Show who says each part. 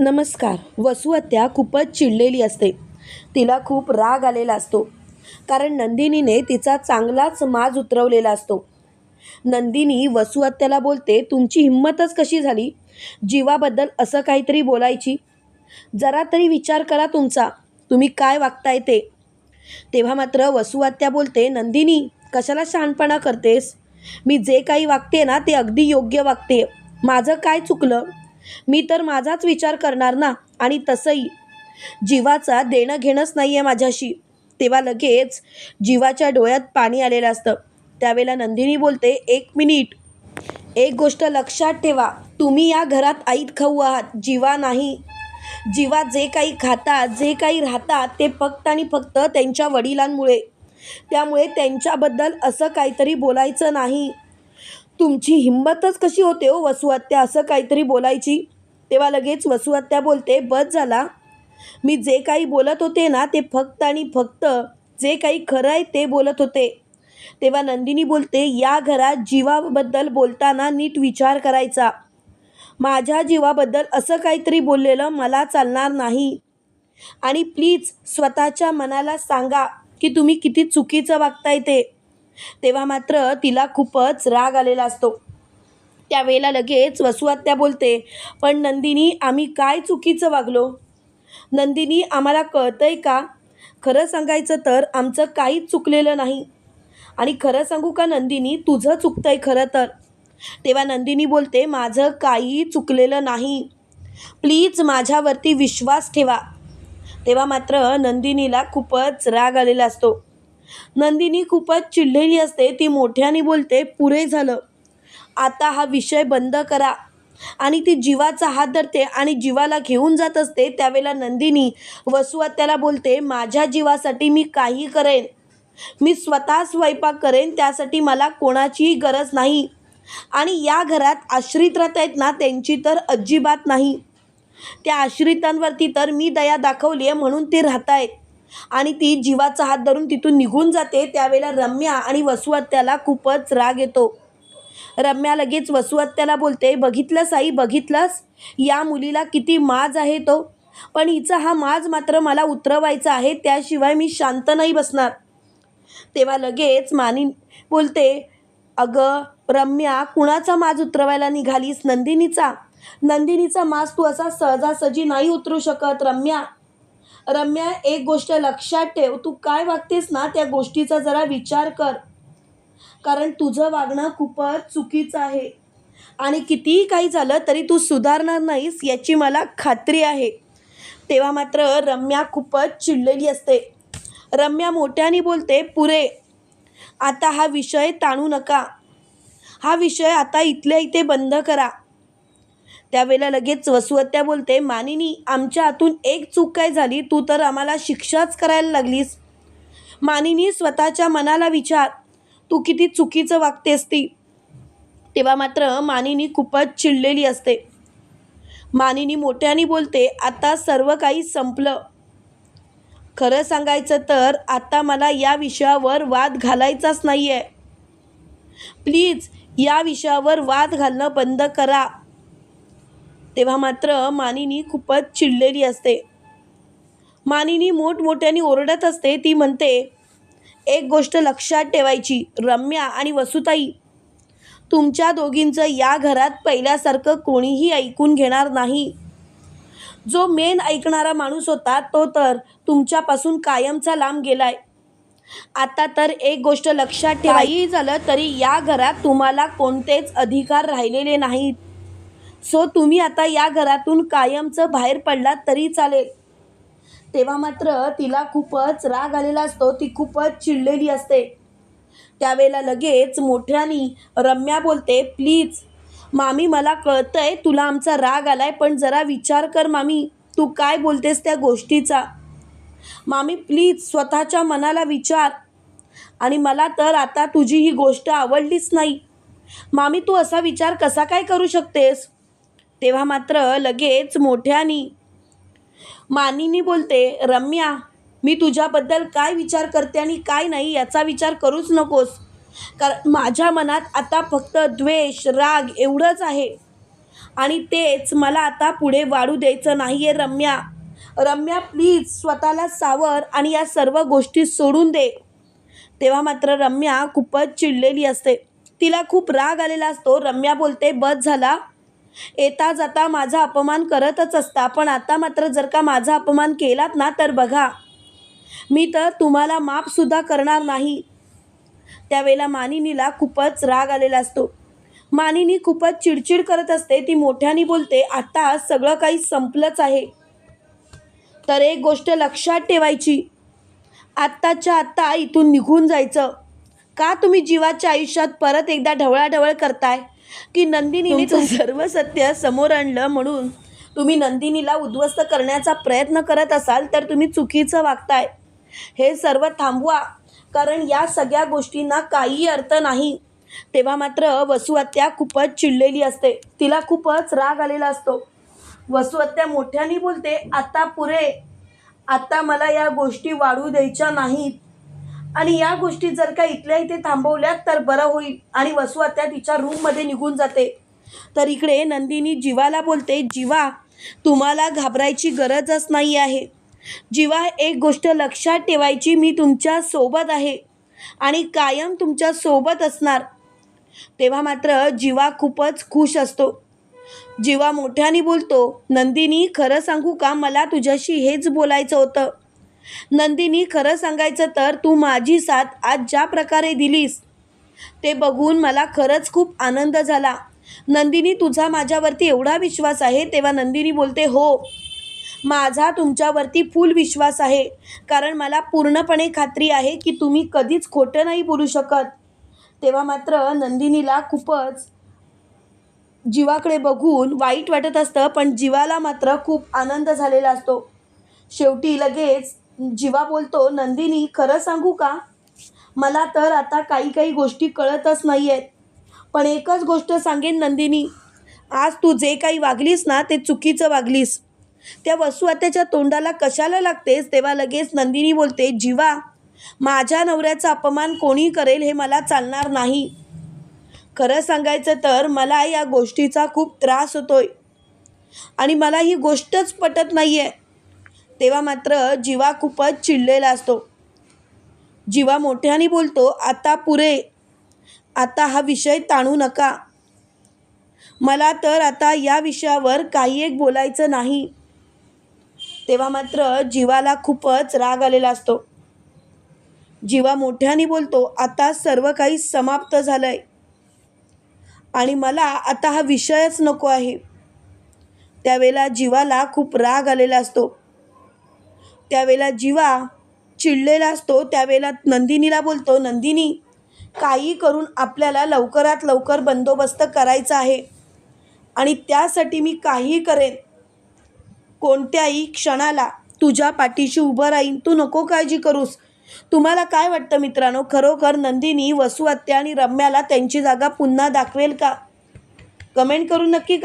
Speaker 1: नमस्कार. वसुहत्या खूपच चिडलेली असते. तिला खूप राग आलेला असतो. कारण नंदिनीने तिचा चांगलाच माज उतरवलेला असतो. नंदिनी वसुहत्याला बोलते तुमची हिंमतच कशी झाली? जीवाबद्दल असं काहीतरी बोलायची. जरा तरी विचार करा तुमचा. तुम्ही काय वागताय ते. तेव्हा मात्र वसुहत्या बोलते नंदिनी कशाला शहाणपणा करतेस? मी जे काही वागते ना ते अगदी योग्य वागते. माझं काय चुकलं? मी तर माझाच विचार करणार ना आणि तसंही. जीवाचा देणं घेणंच नाही आहे माझ्याशी. तेव्हा लगेच जीवाच्या डोळ्यात पाणी आलेलं असतं. त्यावेळेला नंदिनी बोलते एक मिनिट. एक गोष्ट लक्षात ठेवा. तुम्ही या घरात आईत खाऊ आहात. जीवा नाही. जीवा जे काही खातात जे काही राहतात ते फक्त आणि फक्त त्यांच्या वडिलांमुळे. त्यामुळे त्यांच्याबद्दल असं काहीतरी बोलायचं नाही. तुमची हिंमतच कशी होते हो वसुहत्या असं काहीतरी बोलायची. तेव्हा लगेच वसुहत्या बोलते बस झाला. मी जे काही बोलत होते ना ते फक्त आणि फक्त जे काही खरं आहे ते बोलत होते. तेव्हा नंदिनी बोलते या घरात जीवाबद्दल बोलताना नीट विचार करायचा. माझ्या जीवाबद्दल असं काहीतरी बोललेलं मला चालणार नाही. आणि प्लीज स्वतःच्या मनाला सांगा की तुम्ही किती चुकीचं वागताय ते. तेव्हा मात्र तिला खूपच राग आलेला असतो. त्यावेळेला लगेच वसुआत्या बोलते पण नंदिनी आम्ही काय चुकीचं वागलो? नंदिनी आम्हाला कळतंय का? खरं सांगायचं तर आमचं काहीच चुकलेलं नाही. आणि खरं सांगू का नंदिनी तुझं चुकतंय खरं तर. तेव्हा नंदिनी बोलते माझं काही चुकलेलं नाही. प्लीज माझ्यावरती विश्वास ठेवा. तेव्हा मात्र नंदिनीला खूपच राग आलेला असतो. नंदिनी खूपच चिडलेली असते. ती मोठ्याने बोलते पुरे झालं. आता हा विषय बंद करा. आणि ती जीवाचा हात धरते आणि जीवाला घेऊन जात असते. त्यावेळेला नंदिनी वसुआत्याला बोलते माझ्या जीवासाठी मी काही करेन. मी स्वतः स्वयंपाक करेन त्यासाठी मला कोणाचीही गरज नाही. आणि या घरात आश्रित राहत आहेत ना त्यांची तर अजिबात नाही. त्या आश्रितांवरती तर मी दया दाखवली आहे म्हणून ते राहत आहेत. आणि ती जीवाचा हात धरून तिथून निघून जाते. त्यावेळेला रम्या आणि वसुहत्याला खूपच राग येतो. रम्या लगेच वसुहत्याला बोलते बघितलंस आई बघितलंस? या मुलीला किती माज आहे तो. पण हिचा हा माज मात्र मला उतरवायचा आहे त्याशिवाय मी शांत नाही बसणार. तेव्हा लगेच मानी बोलते अगं रम्या कुणाचा माज उतरवायला निघालीस? नंदिनीचा. नंदिनीचा माज तू असा सहजासहजी नाही उतरू शकत रम्या. रम्या एक गोष्ट लक्षात ठेव. तू काय वागतेस ना त्या गोष्टीचा जरा विचार कर. कारण तुझं वागणं खूपच चुकीचं आहे. आणि कितीही काही झालं तरी तू सुधारणार नाहीस याची मला खात्री आहे. तेव्हा मात्र रम्या खूपच चिडलेली असते. रम्या मोठ्याने बोलते पुरे आता हा विषय ताणू नका. हा विषय आता इथल्या इथे बंद करा. त्यावेळेला लगेच वसुहत्या बोलते मानिनी आमच्या हातून एक चूक काय झाली? तू तर आम्हाला शिक्षाच करायला लागलीस. मानिनी स्वतःच्या मनाला विचार तू किती चुकीचं वागतेस ती. तेव्हा मात्र मानिनी खूपच चिडलेली असते. मानिनी मोठ्याने बोलते आता सर्व काही संपलं. खरं सांगायचं तर आता मला या विषयावर वाद घालायचाच नाही आहे प्लीज या विषयावर वाद घालणं बंद करा. तेव्हा मात्र मानिनी खूपच चिडलेली असते. मानिनी मोठमोठ्याने ओरडत असते. ती म्हणते एक गोष्ट लक्षात ठेवायची रम्या आणि वसुताई. तुमच्या दोघींचं या घरात पहिल्यासारखं कोणीही ऐकून घेणार नाही. जो मेन ऐकणारा माणूस होता तो तर तुमच्यापासून कायमचा लांब गेलाय. आता तर एक गोष्ट लक्षात ठेवाही झालं तरी या घरात तुम्हाला कोणतेच अधिकार राहिलेले नाहीत. सो तुम्ही आता या घरातून कायमचं बाहेर पडलात तरी चालेल. तेव्हा मात्र तिला खूपच राग आलेला असतो. ती खूपच चिडलेली असते. त्यावेळेला लगेच मोठ्यानी रम्या बोलते प्लीज मामी मला कळतंय तुला आमचा राग आलाय पण जरा विचार कर मामी तू काय बोलतेस त्या गोष्टीचा? मामी प्लीज स्वतःच्या मनाला विचार. आणि मला तर आता तुझी ही गोष्ट आवडलीच नाही. मामी तू असा विचार कसा काय करू शकतेस? तेव्हा मात्र लगेच मोठ्यानी मानिनी बोलते रम्या मी तुझ्याबद्दल काय विचार करते आणि काय नाही याचा विचार करूच नकोस. कारण माझ्या मनात आता फक्त द्वेष राग एवढंच आहे. आणि तेच मला आता पुढे वाढू द्यायचं नाही आहे रम्या. रम्या प्लीज स्वतःला सावर आणि या सर्व गोष्टी सोडून दे. तेव्हा मात्र रम्या खूपच चिडलेली असते. तिला खूप राग आलेला असतो. रम्या बोलते बस झाला. येता जाता माझा अपमान करतच असता. पण आता मात्र जर का माझा अपमान केलात ना तर बघा. मी तर तुम्हाला माफसुद्धा करणार नाही. त्यावेळेला मानिनीला खूपच राग आलेला असतो. मानिनी खूपच चिडचिड करत असते. ती मोठ्याने बोलते आता सगळं काही संपलंच आहे. तर एक गोष्ट लक्षात ठेवायची. आत्ताच्या आत्ता इथून निघून जायचं. का तुम्ही जीवाच्या आयुष्यात परत एकदा ढवळाढवळ करताय? की नंदिनीने सर्व सत्य समोर आणलं म्हणून तुम्ही नंदिनीला उद्ध्वस्त करण्याचा प्रयत्न करत असाल तर तुम्ही चुकीचं वागताय. हे सर्व थांबवा कारण या सगळ्या गोष्टींना काही अर्थ नाही. तेव्हा मात्र वसुहत्या खूपच चिडलेली असते. तिला खूपच राग आलेला असतो. वसुहत्या मोठ्याने बोलते आता पुरे आता मला या गोष्टी वाढू द्यायच्या नाहीत. आणि या गोष्टी जर का इथल्या इथे थांबवल्यात तर बरं होईल. आणि वसुहत्या तिच्या रूममध्ये निघून जाते. तर इकडे नंदिनी जीवाला बोलते जीवा तुम्हाला घाबरायची गरजच नाही आहे. जीवा एक गोष्ट लक्षात ठेवायची मी तुमच्यासोबत आहे. आणि कायम तुमच्यासोबत असणार. तेव्हा मात्र जीवा खूपच खुश असतो. जीवा मोठ्याने बोलतो नंदिनी खरं सांगू का? मला तुझ्याशी हेच बोलायचं होतं. नंदिनी खरं सांगायचं तर तू माझी साथ आज ज्या प्रकारे दिलीस ते बघून मला खरंच खूप आनंद झाला. नंदिनी तुझा माझ्यावरती एवढा विश्वास आहे तेव्हा नंदिनी बोलते हो माझा तुमच्यावरती फुल विश्वास आहे कारण मला पूर्णपणे खात्री आहे की तुम्ही कधीच खोटं नाही बोलू शकत. तेव्हा मात्र नंदिनीला खूपच जीवाकडे बघून वाईट वाटत असतं पण जीवाला मात्र खूप आनंद झालेला असतो. शेवटी लगेच जीवा बोलतो नंदिनी खरं सांगू का? मला तर आता काही काही गोष्टी कळतच नाही आहेत पण एकच गोष्ट सांगेन नंदिनी. आज तू जे काही वागलीस ना ते चुकीचं वागलीस. त्या वसुआत्याच्या तोंडाला कशाला लागतेस तेव्हा लगेच नंदिनी बोलते जीवा माझ्या नवऱ्याचा अपमान कोणी करेल हे मला चालणार नाही. खरं सांगायचं तर मला या गोष्टीचा खूप त्रास होतोय. आणि मला ही गोष्टच पटत नाही आहे तेव्हा मात्र जीवा खूपच चिडलेला असतो. जीवा मोठ्याने बोलतो आता पुरे आता हा विषय ताणू नका. मला तर आता या विषयावर काही एक बोलायचं नाही. तेव्हा मात्र जीवाला खूपच राग आलेला असतो. जीवा मोठ्याने बोलतो आता सर्व काही समाप्त झालं आहे आणि मला आता हा विषयच नको आहे. त्यावेळेला जीवाला खूप राग आलेला असतो. त्यावेळेला जीवा चिडलेला असतो त्यावेळेला नंदिनीला बोलतो नंदिनी काही करून आपल्याला लवकरात लवकर बंदोबस्त करायचा आहे आणि त्यासाठी मी काही करेन. कोणत्याही क्षणाला तुझ्या पाठीशी उभं राहीन. तू नको काळजी करूस. तुम्हाला काय वाटतं मित्रांनो? खरोखर नंदिनी वसुआत्या आणि रम्याला त्यांची जागा पुन्हा दाखवेल का? कमेंट करून नक्की